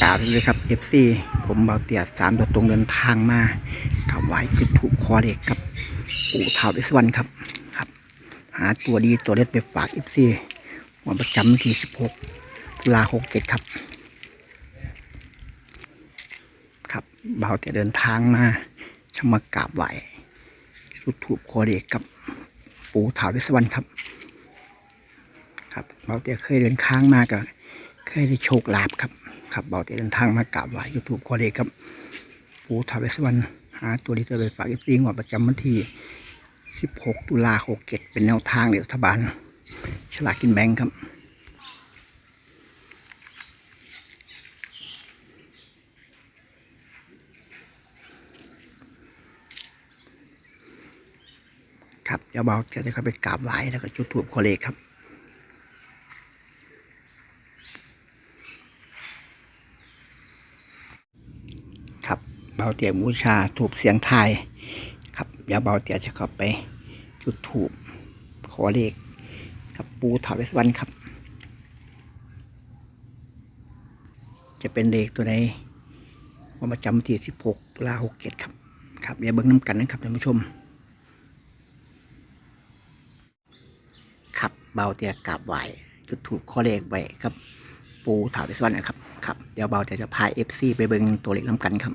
กราบเลยครับ FC ผมเบาเตียสามตัวตรงเดินทางมาขับไว้คือถูกคอเด็กครับปู่ท้าวเวสวรรณครับครับ หาตัวดีตัวเล็ดไปฝาก FC วันประจำที่16ตุลา67ครับ ครับเบาเตียเดินทางมาชมากราบไหวสุดถูกคอเด็กกับปู่ท้าวเวสวรรณครับ ครับเบาเตียเคยเดินทางมากับเคยได้โชคลาภครับ ครับเบาเตเดินทางมากราบไหว้ยูทูบก็เลยครับปู่ทาวเวสวรรณหาตัวดีตัวไปฝากอีฟีงวดประจำวันที่ 16 ตุลา67เป็นแนวทางในรัฐบาลฉลากกินแบงครับครับเดี๋ยวเบาจะได้เข้าไปกราบไหว้แล้วก็จุดถูบขอเลขครับ ครับ เบาเตียบูชาถูกเสียงไทยครับเดี๋ยวเบาเตียจะเข้าไปจุดถูกขอเลขกับปูถาวเวสวรรณครับ จะเป็นเลขตัวใดวันประจำที่16ตุลา67ครับ ครับอย่าเบิ่งน้ำกันนะครับท่านผู้ชม ครับเบาเตียกราบไหวจุดถูกข้อเลขไว้ครับ ปูถาวเวสวรรณนะครับครับเดี๋ยวเบาเตียจะพาเอฟซีไปเบิ่งตัวเลขน้ำกันครับ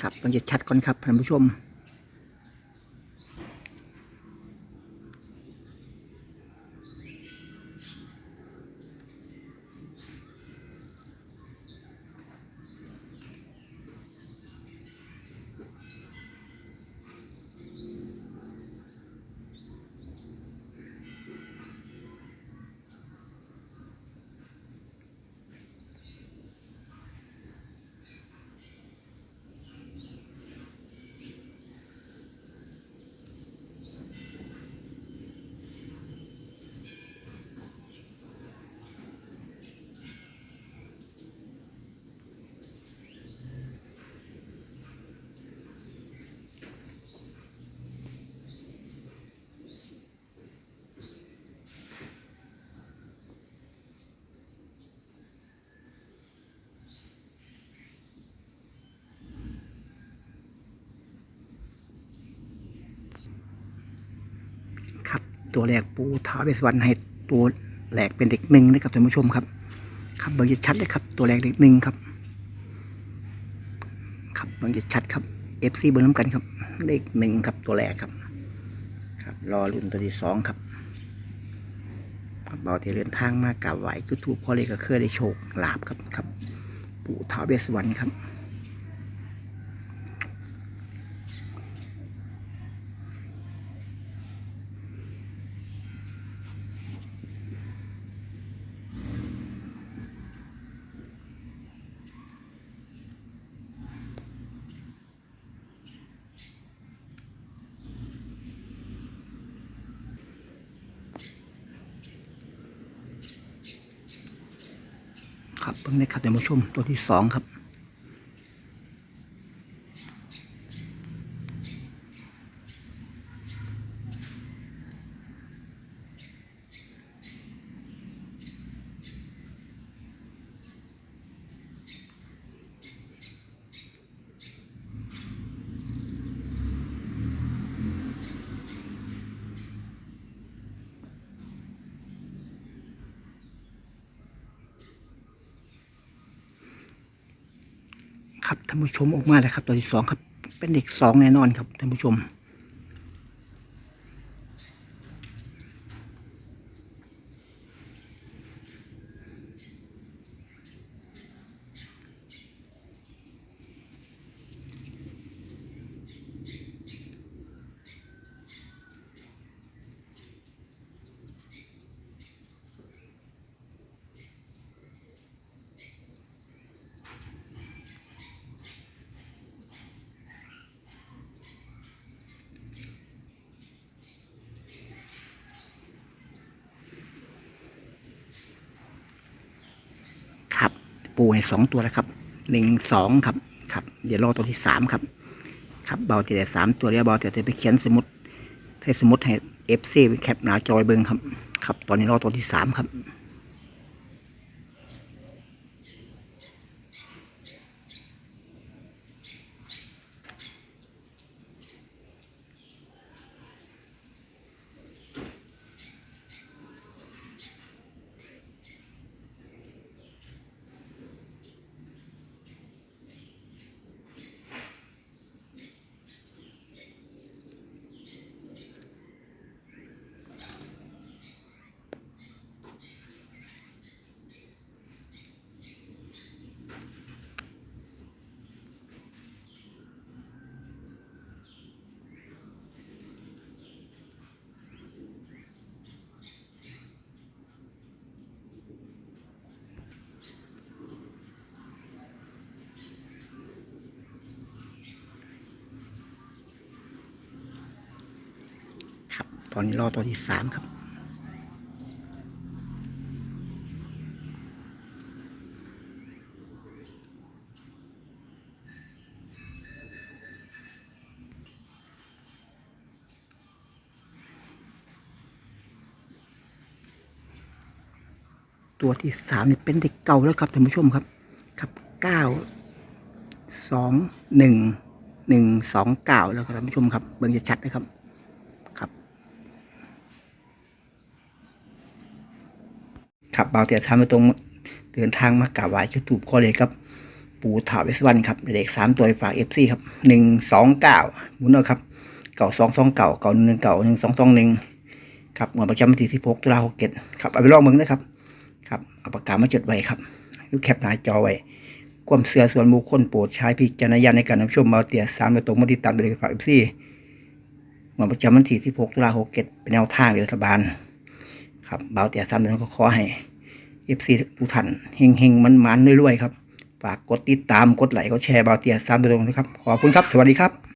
ครับต้องจะชัดก่อนครับท่านผู้ชม ตัวแรกปูท้าเวสวรรณให้ตัวแรกเป็นเด็กหนึ่งนะครับท่านผู้ชมครับ ครับเบางจะชัดเลยครับ ตัวแรกเด็กหนึ่งครับ ครับเบางจะชัดครับเอฟซีเบอร์น้ำกันครับเลขหนึ่งครับตัวแรกครับ ครับ รอรุ่นตัวที่สองครับครับเบาที่เดินทางมากราบไหว้จุดถูกพ่อเลขก็เคยได้โชคลาภครับครับ ปู่ท้าเวสสวรรณครับ ครับเพิ่งได้ครับท่านผู้ชมตัวที่สองครับ ท่านผู้ชมออกมาแล้วครับ ตัวที่สองครับ เป็นเด็กสองแน่นอนครับท่านผู้ชม ครับ ปูให้สองตัวแล้วครับหนึ่งสองครับครับ เดี๋ยวรอตัวที่สามครับ ครับเบาแต่สามตัวเรียบเบาแต่ไปเขียนสมุดให้สมุดให้เอฟซีแคปหน้าจอยเบิงครับ ครับ ตอนนี้รอตัวที่สามครับ ตอนนี้รอตัวที่สามครับ ตัวที่สามนี่เป็นเด็กเก่าแล้วครับท่านผู้ชมครับ ครับเก้าสองหนึ่งหนึ่งสองเก้าแล้วครับท่านผู้ชมครับ เบิ่งจะชัดนะครับครับ ครับบาเตียทำมาตรงเดินทางมากราบไหว้จุดถูกข้อเลยครับ ปู่ถาวเวสวรรณครับเด็กสามตัวฝากเอฟซีครับหนึ่งสองเก้าหมุนเอาครับเก่าสองสองเก่าเก่าหนึ่งเก่าหนึ่งสองสองหนึ่งครับหมวดประจำวันที่สิบหกตุลาหกเจ็ดครับเอาไปลองมึงนะครับครับเอาปากกามาจดไว้ครับหรือแคปหน้าจอไว้ความเสื่อส่วนบุคคลโปรดใช้พิจารณญาณในการรับชมเบาเตียสามตัวตรงมาติดตามโดยฝากเอฟซีหมวดประจำวันที่สิบหกตุลาหกเจ็ดเป็นแนวทางรัฐบาลครับเบาเตียสามเดือนก็ขอให้ ฟซีทุกท่านเฮงเฮงมันมันรวยๆครับ ฝากกดติดตามกดไลค์กดแชร์บาวเตียสามตัวตรงนะครับ ขอบคุณครับ สวัสดีครับ